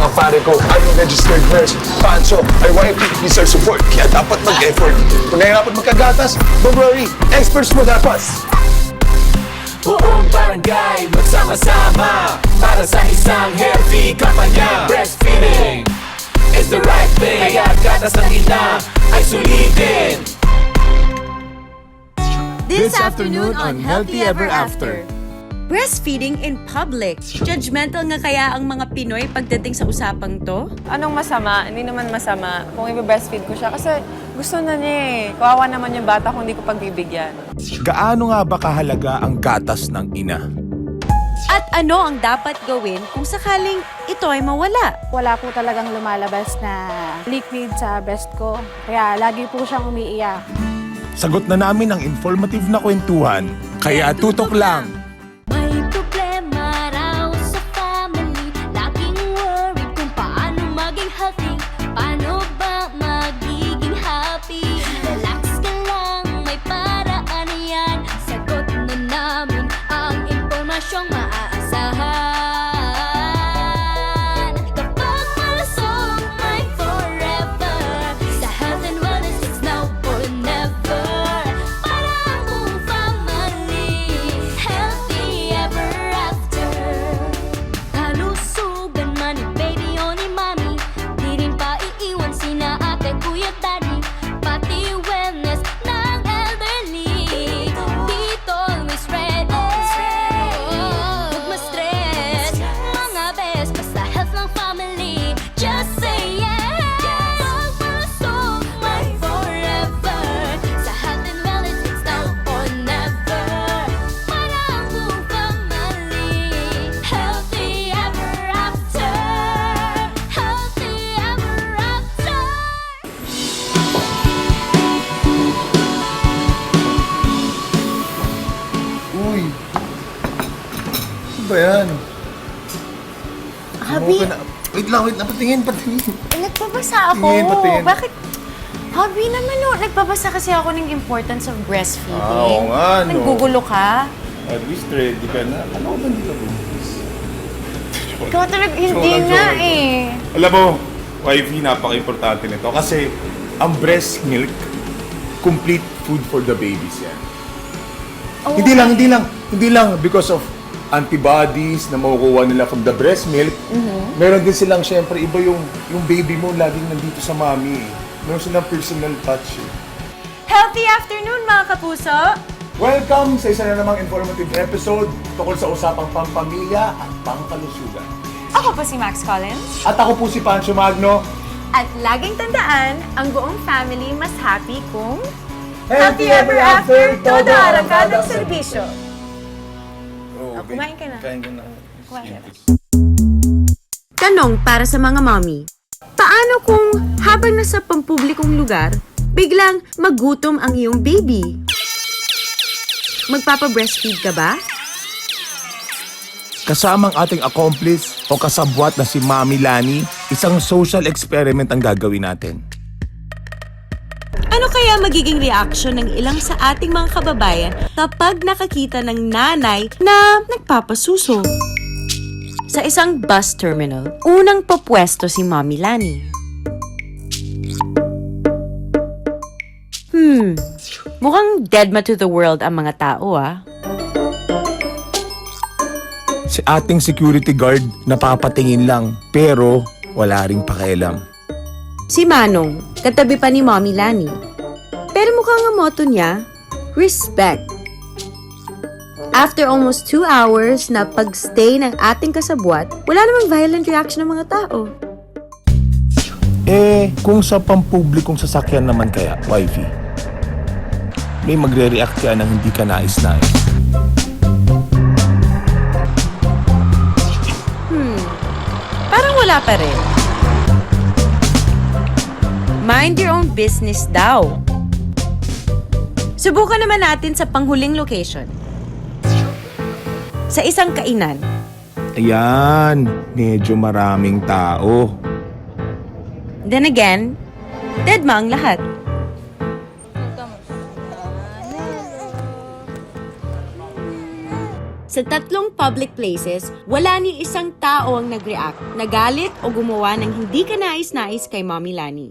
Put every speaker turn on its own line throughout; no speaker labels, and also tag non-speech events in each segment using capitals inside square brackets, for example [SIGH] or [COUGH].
mga pare ko, I'm a registered nurse. Pancho, ay YP, deserve support. Kaya dapat mag-effort. Kung nahihirapan magkagatas, don't worry, experts mo dapat.
Buong barangay magsama-sama Para sa isang healthy kampanya Breastfeeding is the right thing Kaya gatas ng ina ay sulitin
This, afternoon on Healthy Ever After. Breastfeeding in public. Judgmental nga kaya ang mga Pinoy pagdating sa usapang to?
Anong masama? Hindi naman masama kung i-breastfeed ko siya. Kasi gusto na niya eh. Kawawa naman yung bata kung hindi ko pagbibigyan.
Gaano nga ba kahalaga ang gatas ng ina?
At ano ang dapat gawin kung sakaling ito ay mawala?
wala po talagang lumalabas na liquid sa breast ko. Kaya lagi po siyang umiiyak.
Sagot na namin ang informative na kwentuhan, kaya tutok lang!
strong ba yan?
Habi,
Sumuka na. Wait lang, wait lang, patingin, patingin.
eh, nagbabasa ako.
Tingin, patingin.
Bakit? Habi naman no, nagbabasa kasi ako ng importance of breastfeeding.
Ah, oo nga, no.
Naggugulo ka?
At least ready ka na. Ano ba hindi ka
Ikaw talaga, hindi
lang,
nga
joke.
eh.
Alam mo, wifey, napaka-importante nito kasi ang breast milk, complete food for the babies yan.
Oh,
Hindi lang, hindi lang, hindi lang because of antibodies na makukuha nila from the breast milk. Meron din silang, syempre, iba yung, yung baby mo laging nandito sa mami. eh. Meron silang personal touch. eh.
Healthy afternoon mga kapuso!
Welcome sa isa na namang informative episode tungkol sa usapang pampamilya at pangkalusugan.
Ako po si Max Collins.
At ako po si Pancho Magno.
At laging tandaan, ang buong family mas happy kung
Happy ever after,
todo arangkadang serbisyo. Kumain ka na.
Kain ka na.
Kumain ka na. Tanong para sa mga mommy. Paano kung habang nasa pampublikong lugar, biglang magutom ang iyong baby? Magpapa-breastfeed ka ba?
Kasamang ating accomplice o kasabwat na si Mami Lani, isang social experiment ang gagawin natin.
Ano kaya magiging reaction ng ilang sa ating mga kababayan kapag nakakita ng nanay na nagpapasuso? Sa isang bus terminal, unang papwesto si Mommy Lani. Hmm, mukhang dead ma to the world ang mga tao ah.
Si ating security guard napapatingin lang pero wala ring pakialam.
Si Manong, katabi pa ni Mommy Lani. Pero mukhang ang motto niya, respect. After almost two hours na pagstay ng ating kasabwat, wala namang violent reaction ng mga tao.
Eh, kung sa pampublikong sasakyan naman kaya, wifey, may magre-react ka ng hindi ka nais-nais.
Parang wala pa rin. Mind your own business daw. Subukan naman natin sa panghuling location. Sa isang kainan.
Ayan, medyo maraming tao.
Then again, deadma ang lahat. Sa tatlong public places, wala ni isang tao ang nag-react, nagalit o gumawa ng hindi ka nais-nais kay Mommy Lani.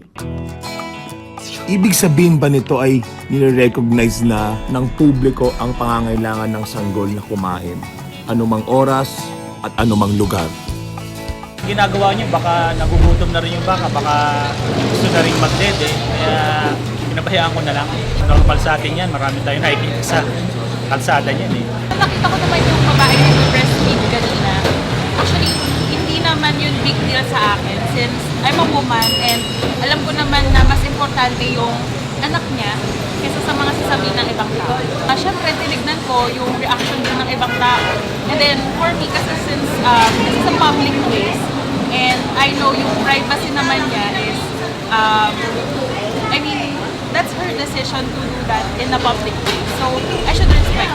Ibig sabihin ba nito ay nire-recognize na ng publiko ang pangangailangan ng sanggol na kumain? Anumang oras at anumang lugar.
ginagawa niyo baka nagugutom na rin yung baka, baka gusto na rin magdede. Kaya pinabayaan ko na lang. Normal sa atin yan, marami tayong nakikita sa kalsada niyan eh.
Nakita ko naman yung babae na nag-breastfeed kanina. Actually, hindi naman yun big deal sa akin since I'm a woman and alam ko naman na mas importante yung anak niya kaysa sa mga sasabihin ng ibang tao. Uh, Siyempre, tinignan ko yung reaction din ng ibang tao. And then, for me, kasi since um, this is a public place, and I know yung privacy naman niya is, um, I mean, that's her decision to do that in a public place. So, I should respect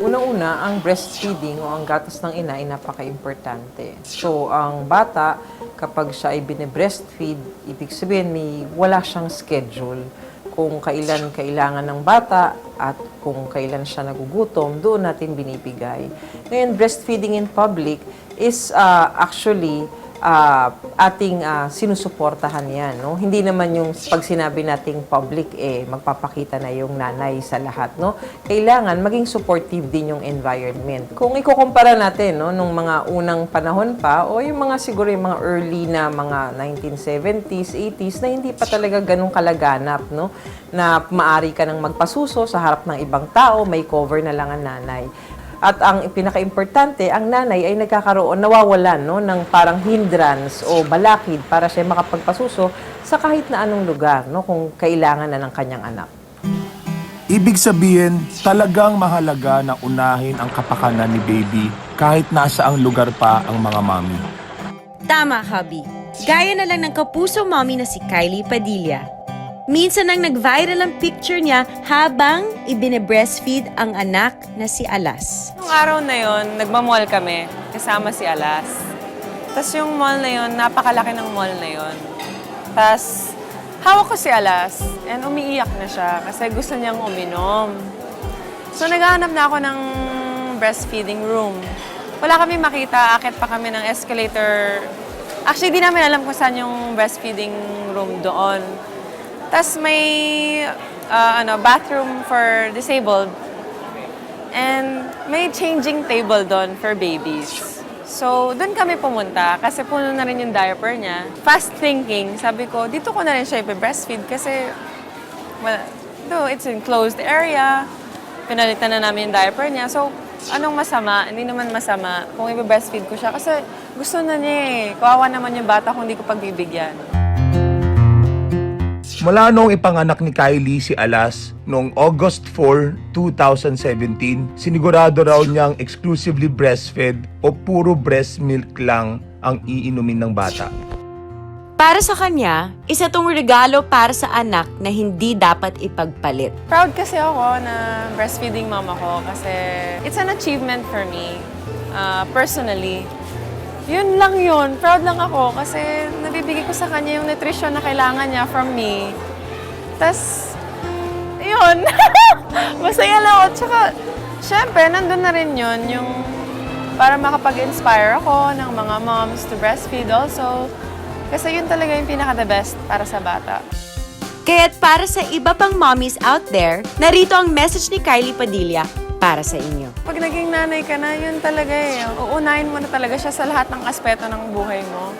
Unang-una, ang breastfeeding o ang gatas ng ina ay napaka-importante. So, ang bata, kapag siya ay bine-breastfeed, ibig sabihin may wala siyang schedule. Kung kailan kailangan ng bata at kung kailan siya nagugutom, doon natin binibigay. Ngayon, breastfeeding in public is uh, actually ah, ating ah, sinusuportahan yan. No? Hindi naman yung pag sinabi nating public, eh, magpapakita na yung nanay sa lahat. No? Kailangan maging supportive din yung environment. Kung ikukumpara natin no, nung mga unang panahon pa o yung mga siguro yung mga early na mga 1970s, 80s na hindi pa talaga ganun kalaganap. No? Na maari ka nang magpasuso sa harap ng ibang tao, may cover na lang ang nanay. At ang pinaka-importante, ang nanay ay nagkakaroon, nawawalan no, ng parang hindrance o balakid para siya makapagpasuso sa kahit na anong lugar no, kung kailangan na ng kanyang anak.
Ibig sabihin, talagang mahalaga na unahin ang kapakanan ni baby kahit nasa ang lugar pa ang mga mami.
Tama, hubby. Gaya na lang ng kapuso mommy na si Kylie Padilla. Minsan nang nag-viral ang picture niya habang ibine-breastfeed ang anak na si Alas.
Nung araw na yon, nagmamall kami, kasama si Alas. Tapos yung mall na yon, napakalaki ng mall na yon. Tapos, hawak ko si Alas, and umiiyak na siya kasi gusto niyang uminom. So, naghahanap na ako ng breastfeeding room. Wala kami makita, akit pa kami ng escalator. Actually, di namin alam kung saan yung breastfeeding room doon. Tapos may ah, ano, bathroom for disabled. And may changing table doon for babies. So, doon kami pumunta kasi puno na rin yung diaper niya. Fast thinking, sabi ko, dito ko na rin siya i-breastfeed kasi, well, no, it's in closed area. Pinalitan na namin yung diaper niya. So, anong masama? Hindi naman masama kung i-breastfeed ko siya kasi gusto na niya eh. Kawawa naman yung bata kung hindi ko pagbibigyan.
Mula noong ipanganak ni Kylie si Alas noong August 4, 2017, sinigurado raw niyang exclusively breastfed o puro breast milk lang ang iinumin ng bata.
Para sa kanya, isa tong regalo para sa anak na hindi dapat ipagpalit.
Proud kasi ako na breastfeeding mama ko kasi it's an achievement for me, uh, personally. Yun lang yun. Proud lang ako kasi nabibigay ko sa kanya yung nutrition na kailangan niya from me. Tapos, yun. [LAUGHS] Masaya lang ako. Tsaka, syempre, nandun na rin yun yung para makapag-inspire ako ng mga moms to breastfeed also. Kasi yun talaga yung pinaka-the best para sa bata.
Kaya't para sa iba pang mommies out there, narito ang message ni Kylie Padilla para sa inyo.
Pag naging nanay ka na, yun talaga eh. Uunahin mo na talaga siya sa lahat ng aspeto ng buhay mo.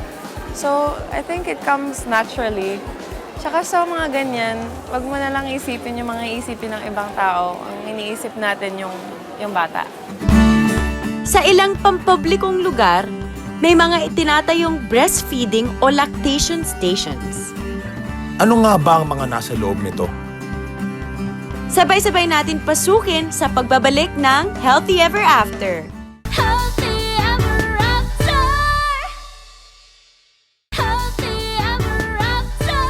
So, I think it comes naturally. Tsaka sa mga ganyan, wag mo na lang isipin yung mga isipin ng ibang tao. Ang iniisip natin yung, yung bata.
Sa ilang pampublikong lugar, may mga itinatayong breastfeeding o lactation stations.
Ano nga ba ang mga nasa loob nito?
Sabay-sabay natin pasukin sa pagbabalik ng Healthy Ever After.
Healthy ever after. Healthy ever after.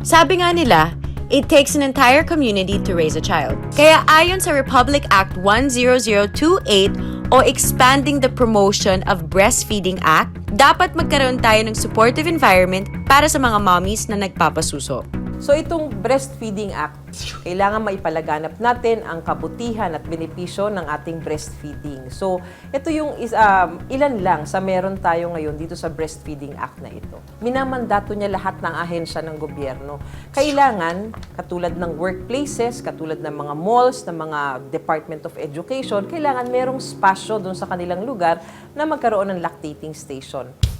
Sabi nga nila, it takes an entire community to raise a child. Kaya ayon sa Republic Act 10028 o Expanding the Promotion of Breastfeeding Act, dapat magkaroon tayo ng supportive environment para sa mga mommies na nagpapasuso.
So itong Breastfeeding Act, kailangan maipalaganap natin ang kabutihan at benepisyo ng ating breastfeeding. So ito yung is, um, ilan lang sa meron tayo ngayon dito sa Breastfeeding Act na ito. Minamandato niya lahat ng ahensya ng gobyerno. Kailangan, katulad ng workplaces, katulad ng mga malls, ng mga Department of Education, kailangan merong spasyo doon sa kanilang lugar na magkaroon ng lactating station.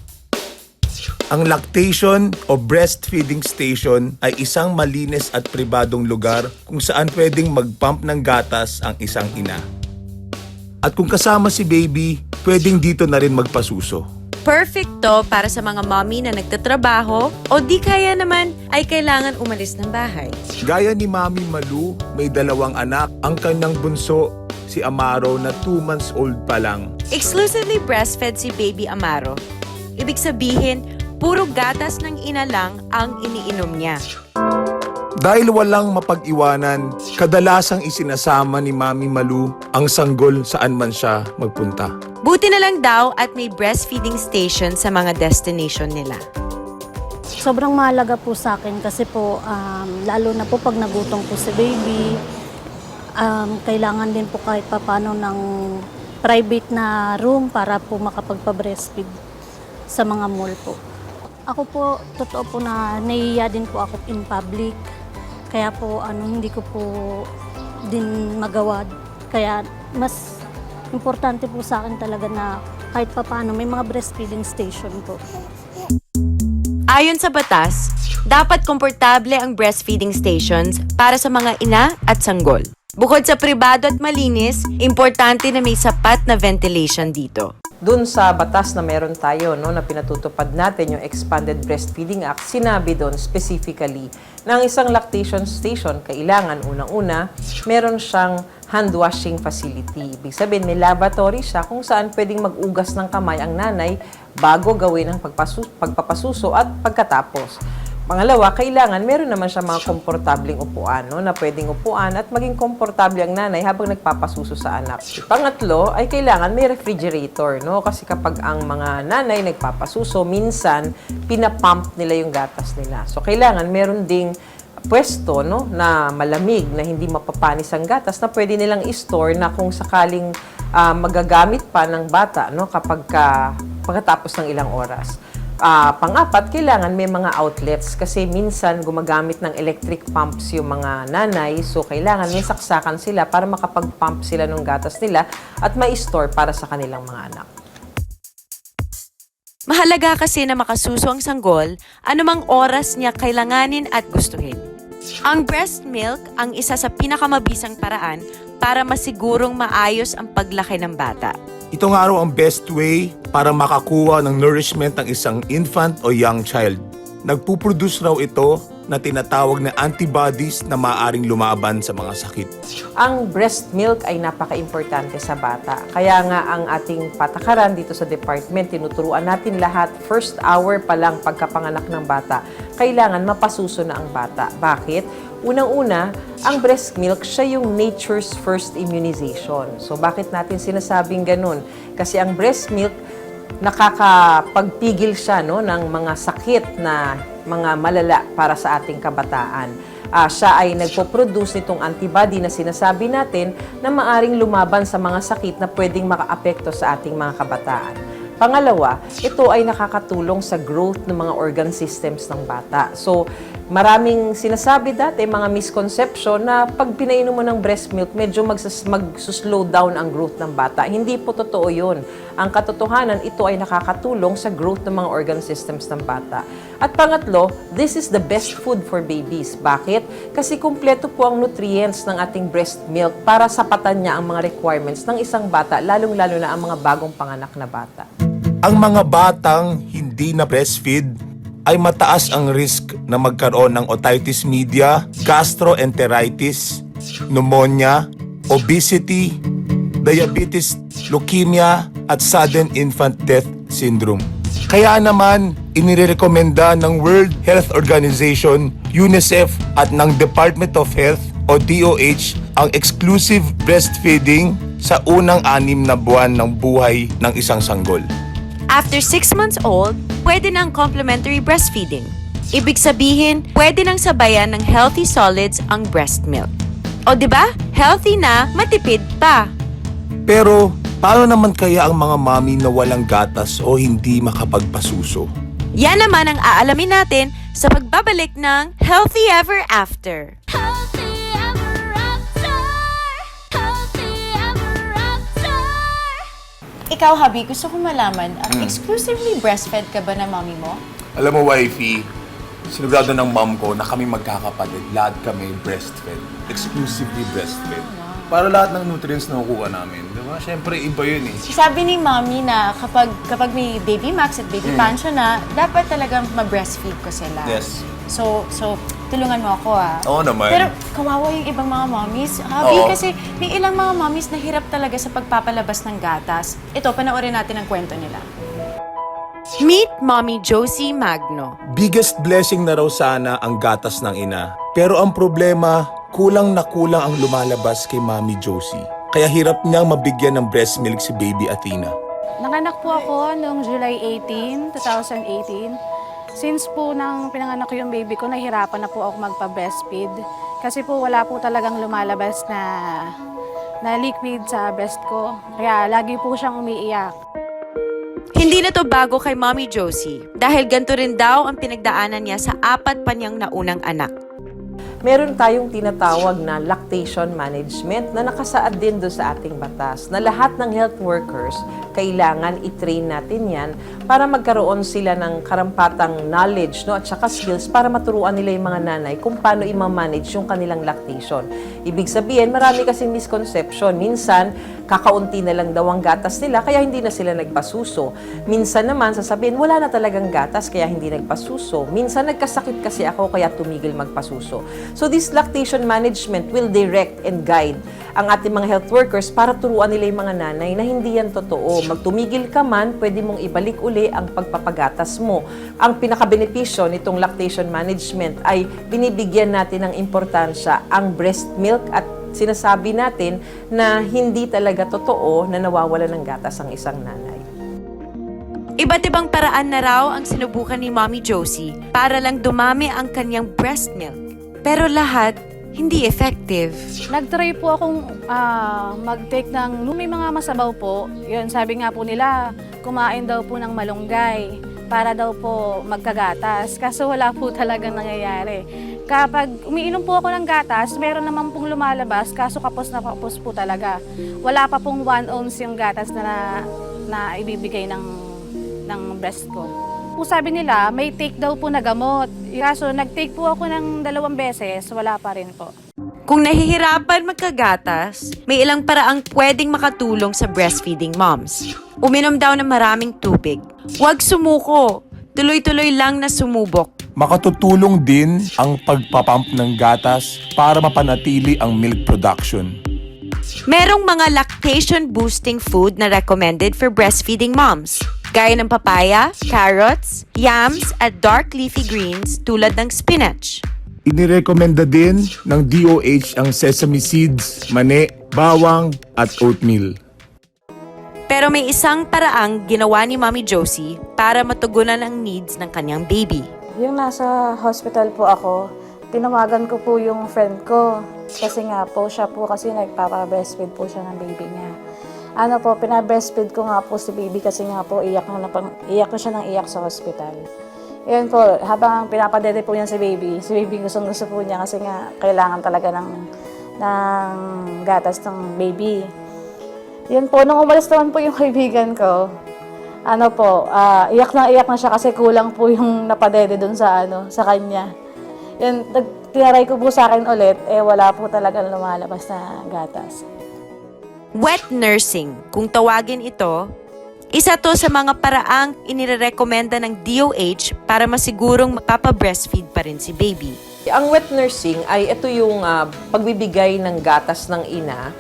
Ang lactation o breastfeeding station ay isang malinis at pribadong lugar kung saan pwedeng mag-pump ng gatas ang isang ina. At kung kasama si baby, pwedeng dito na rin magpasuso.
Perfect to para sa mga mommy na nagtatrabaho o di kaya naman ay kailangan umalis ng bahay.
Gaya ni Mami Malu, may dalawang anak. Ang kanyang bunso, si Amaro na 2 months old pa lang.
Exclusively breastfed si Baby Amaro. Ibig sabihin, puro gatas ng ina lang ang iniinom niya.
Dahil walang mapag-iwanan, kadalasang isinasama ni Mami Malu ang sanggol saan man siya magpunta.
Buti na lang daw at may breastfeeding station sa mga destination nila.
Sobrang mahalaga po sa akin kasi po, um, lalo na po pag nagutom po si baby, um, kailangan din po kahit papano ng private na room para po makapagpa-breastfeed sa mga mall po. Ako po, totoo po na naiiya din po ako in public. Kaya po, ano, hindi ko po din magawa. Kaya mas importante po sa akin talaga na kahit papano may mga breastfeeding station po.
Ayon sa batas, dapat komportable ang breastfeeding stations para sa mga ina at sanggol. Bukod sa pribado at malinis, importante na may sapat na ventilation dito.
Doon sa batas na meron tayo, no, na pinatutupad natin yung Expanded Breastfeeding Act, sinabi doon specifically na ang isang lactation station, kailangan unang-una, meron siyang hand washing facility. Ibig sabihin, may lavatory siya kung saan pwedeng mag-ugas ng kamay ang nanay bago gawin ang pagpasu- pagpapasuso at pagkatapos. Pangalawa, kailangan meron naman siya mga komportabling upuan, no, na pwedeng upuan at maging komportable ang nanay habang nagpapasuso sa anak. Pangatlo, ay kailangan may refrigerator, no, kasi kapag ang mga nanay nagpapasuso, minsan pinapump nila yung gatas nila. So kailangan meron ding pwesto no na malamig na hindi mapapanis ang gatas na pwede nilang i-store na kung sakaling ah, magagamit pa ng bata no kapag ka, pagkatapos ng ilang oras. Ah, pang-apat, kailangan may mga outlets kasi minsan gumagamit ng electric pumps yung mga nanay. So, kailangan may saksakan sila para makapag-pump sila ng gatas nila at ma-store para sa kanilang mga anak.
Mahalaga kasi na makasuso ang sanggol anumang oras niya kailanganin at gustuhin. Ang breast milk ang isa sa pinakamabisang paraan para masigurong maayos ang paglaki ng bata.
Ito nga raw ang best way para makakuha ng nourishment ng isang infant o young child. Nagpuproduce raw ito na tinatawag na antibodies na maaring lumaban sa mga sakit.
Ang breast milk ay napaka-importante sa bata. Kaya nga ang ating patakaran dito sa department, tinuturuan natin lahat, first hour pa lang pagkapanganak ng bata, kailangan mapasuso na ang bata. Bakit? Unang-una, ang breast milk, siya yung nature's first immunization. So bakit natin sinasabing ganun? Kasi ang breast milk, nakakapagpigil siya no, ng mga sakit na mga malala para sa ating kabataan. Ah, siya ay nagpo-produce nitong antibody na sinasabi natin na maaring lumaban sa mga sakit na pwedeng makaapekto sa ating mga kabataan. Pangalawa, ito ay nakakatulong sa growth ng mga organ systems ng bata. So, maraming sinasabi dati, mga misconception na pag pinainom mo ng breast milk, medyo magsas- mag-slow down ang growth ng bata. Hindi po totoo yun. Ang katotohanan, ito ay nakakatulong sa growth ng mga organ systems ng bata. At pangatlo, this is the best food for babies. Bakit? Kasi kumpleto po ang nutrients ng ating breast milk para sapatan niya ang mga requirements ng isang bata, lalong-lalo na ang mga bagong panganak na bata.
Ang mga batang hindi na breastfeed ay mataas ang risk na magkaroon ng otitis media, gastroenteritis, pneumonia, obesity, diabetes, leukemia, at sudden infant death syndrome. Kaya naman, inirekomenda ng World Health Organization, UNICEF at ng Department of Health o DOH ang exclusive breastfeeding sa unang anim na buwan ng buhay ng isang sanggol.
After 6 months old, pwede ng complementary breastfeeding. Ibig sabihin, pwede nang sabayan ng healthy solids ang breast milk. O 'di ba? Healthy na, matipid pa.
Pero, paano naman kaya ang mga mami na walang gatas o hindi makapagpasuso?
Yan naman ang aalamin natin sa pagbabalik ng Healthy Ever After. Ikaw, Habi, gusto ko malaman, um, exclusively breastfed ka ba ng mommy mo?
Alam mo, wifey, sinugurado ng mom ko na kami magkakapatid. Lahat kami breastfed. Exclusively breastfed. Para lahat ng nutrients na nakukuha namin. Di ba? Siyempre, iba yun eh.
Sabi ni mommy na kapag kapag may baby max at baby pancho na, dapat talagang ma-breastfeed ko sila.
Yes.
So, so tulungan mo ako ah.
Oo naman.
Pero kawawa yung ibang mga mommies. Habi,
Oo.
kasi may ilang mga mommies na hirap talaga sa pagpapalabas ng gatas. Ito, panoorin natin ang kwento nila. Meet Mommy Josie Magno.
Biggest blessing na raw sana ang gatas ng ina. Pero ang problema, kulang na kulang ang lumalabas kay Mami Josie. Kaya hirap niyang mabigyan ng breast milk si baby Athena.
Nanganak po ako noong July 18, 2018. Since po nang pinanganak ko yung baby ko, nahirapan na po ako magpa-breastfeed. Kasi po wala po talagang lumalabas na, na liquid sa breast ko. Kaya lagi po siyang umiiyak.
Hindi na to bago kay Mommy Josie dahil ganito rin daw ang pinagdaanan niya sa apat pa niyang naunang anak.
Meron tayong tinatawag na lactation management na nakasaad din doon sa ating batas na lahat ng health workers kailangan i-train natin yan para magkaroon sila ng karampatang knowledge no, at saka skills para maturuan nila yung mga nanay kung paano i-manage yung kanilang lactation. Ibig sabihin, marami kasing misconception. Minsan, kakaunti na lang daw ang gatas nila kaya hindi na sila nagpasuso. Minsan naman, sasabihin, wala na talagang gatas kaya hindi nagpasuso. Minsan, nagkasakit kasi ako kaya tumigil magpasuso. So, this lactation management will direct and guide ang ating mga health workers para turuan nila yung mga nanay na hindi yan totoo. Magtumigil ka man, pwede mong ibalik uli ang pagpapagatas mo. Ang pinakabenepisyo nitong lactation management ay binibigyan natin ng importansya ang breast milk at sinasabi natin na hindi talaga totoo na nawawala ng gatas ang isang nanay.
Iba't ibang paraan na raw ang sinubukan ni Mommy Josie para lang dumami ang kanyang breast milk. Pero lahat hindi effective.
Nag-try po akong ah, mag-take ng, may mga masabaw po, yun, sabi nga po nila, kumain daw po ng malunggay para daw po magkagatas. Kaso wala po [LAUGHS] talagang nangyayari. Kapag umiinom po ako ng gatas, meron naman pong lumalabas, kaso kapos na kapos po talaga. Wala pa pong 1 ounce yung gatas na, na, na ibibigay ng, ng breast ko. Po sabi nila, may take daw po na gamot. Kaso nag-take po ako ng dalawang beses, wala pa rin po.
Kung nahihirapan magkagatas, may ilang paraang pwedeng makatulong sa breastfeeding moms. Uminom daw ng maraming tubig. Huwag sumuko. Tuloy-tuloy lang na sumubok.
Makatutulong din ang pagpapump ng gatas para mapanatili ang milk production.
Merong mga lactation boosting food na recommended for breastfeeding moms. Gaya ng papaya, carrots, yams, at dark leafy greens tulad ng spinach.
Inirekomenda din ng DOH ang sesame seeds, mani, bawang at oatmeal.
Pero may isang paraang ginawa ni Mommy Josie para matugunan ang needs ng kanyang baby.
Yung nasa hospital po ako, tinawagan ko po yung friend ko. Kasi nga po, siya po kasi nagpapa-breastfeed po siya ng baby niya. Ano po, pinabreastfeed ko nga po si baby kasi nga po iyak na, iyak na siya ng iyak sa hospital. Yun po, habang pinapadede po niya si baby, si baby gustong gusto po niya kasi nga kailangan talaga ng, ng gatas ng baby. Yun po, nung umalis naman po yung [LAUGHS] kaibigan ko, ano po, ah, iyak na iyak na siya kasi kulang po yung [LAUGHS] napadede dun sa ano, sa kanya. Yun, tinaray ko po sa akin ulit, eh wala po talagang lumalabas na gatas.
Wet nursing, kung tawagin ito, isa to sa mga paraang inirekomenda ng DOH para masigurong mapapa-breastfeed pa rin si baby.
Ang wet nursing ay ito yung ah, pagbibigay ng gatas ng ina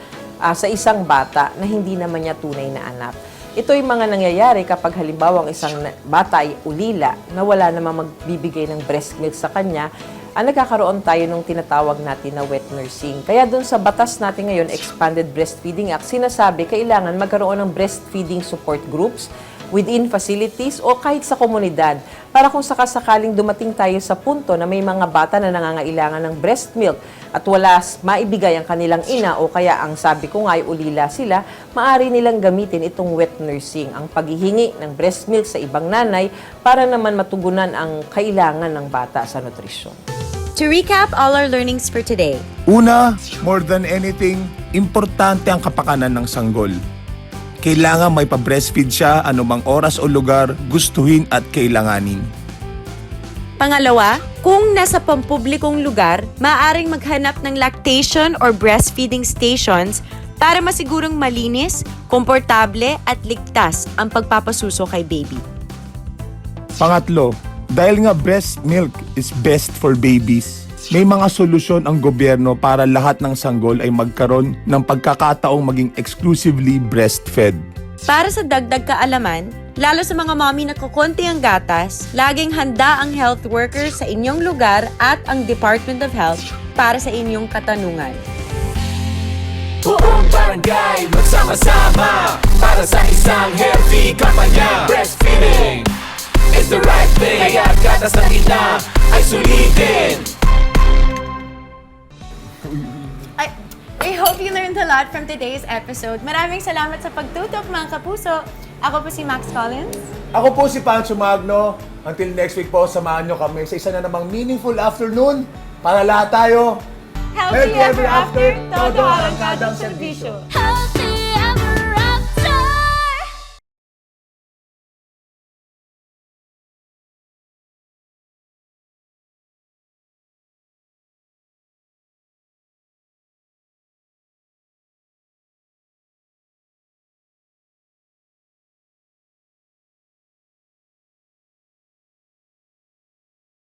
ah, sa isang bata na hindi naman niya tunay na anak. Ito yung mga nangyayari kapag halimbawa ang isang bata ay ulila na wala namang magbibigay ng breast milk sa kanya, ang nagkakaroon tayo nung tinatawag natin na wet nursing. Kaya dun sa batas natin ngayon, Expanded Breastfeeding Act, sinasabi kailangan magkaroon ng breastfeeding support groups within facilities o kahit sa komunidad para kung sakasakaling dumating tayo sa punto na may mga bata na nangangailangan ng breast milk at wala maibigay ang kanilang ina o kaya ang sabi ko nga ay ulila sila, maari nilang gamitin itong wet nursing, ang paghihingi ng breast milk sa ibang nanay para naman matugunan ang kailangan ng bata sa nutrisyon.
To recap all our learnings for today,
Una, more than anything, importante ang kapakanan ng sanggol. Kailangan may pa-breastfeed siya anumang oras o lugar gustuhin at kailanganin.
Pangalawa, kung nasa pampublikong lugar, maaaring maghanap ng lactation or breastfeeding stations para masigurong malinis, komportable at ligtas ang pagpapasuso kay baby.
Pangatlo, dahil nga breast milk is best for babies, may mga solusyon ang gobyerno para lahat ng sanggol ay magkaroon ng pagkakataong maging exclusively breastfed.
Para sa dagdag kaalaman, lalo sa mga mommy na kukonti ang gatas, laging handa ang health worker sa inyong lugar at ang Department of Health para sa inyong katanungan.
Buong barangay magsama-sama Para sa isang healthy kampanya Breastfeeding is the right thing Kaya gatas ng ina ay sulitin
I, I hope you learned a lot from today's episode. Maraming salamat sa pagtutok mga kapuso. Ako po si Max Collins.
Ako po si Pancho Magno. Until next week po, samahan nyo kami sa isa na namang meaningful afternoon para lahat tayo
Healthy, ever after, todo arangkadang serbisyo.
Healthy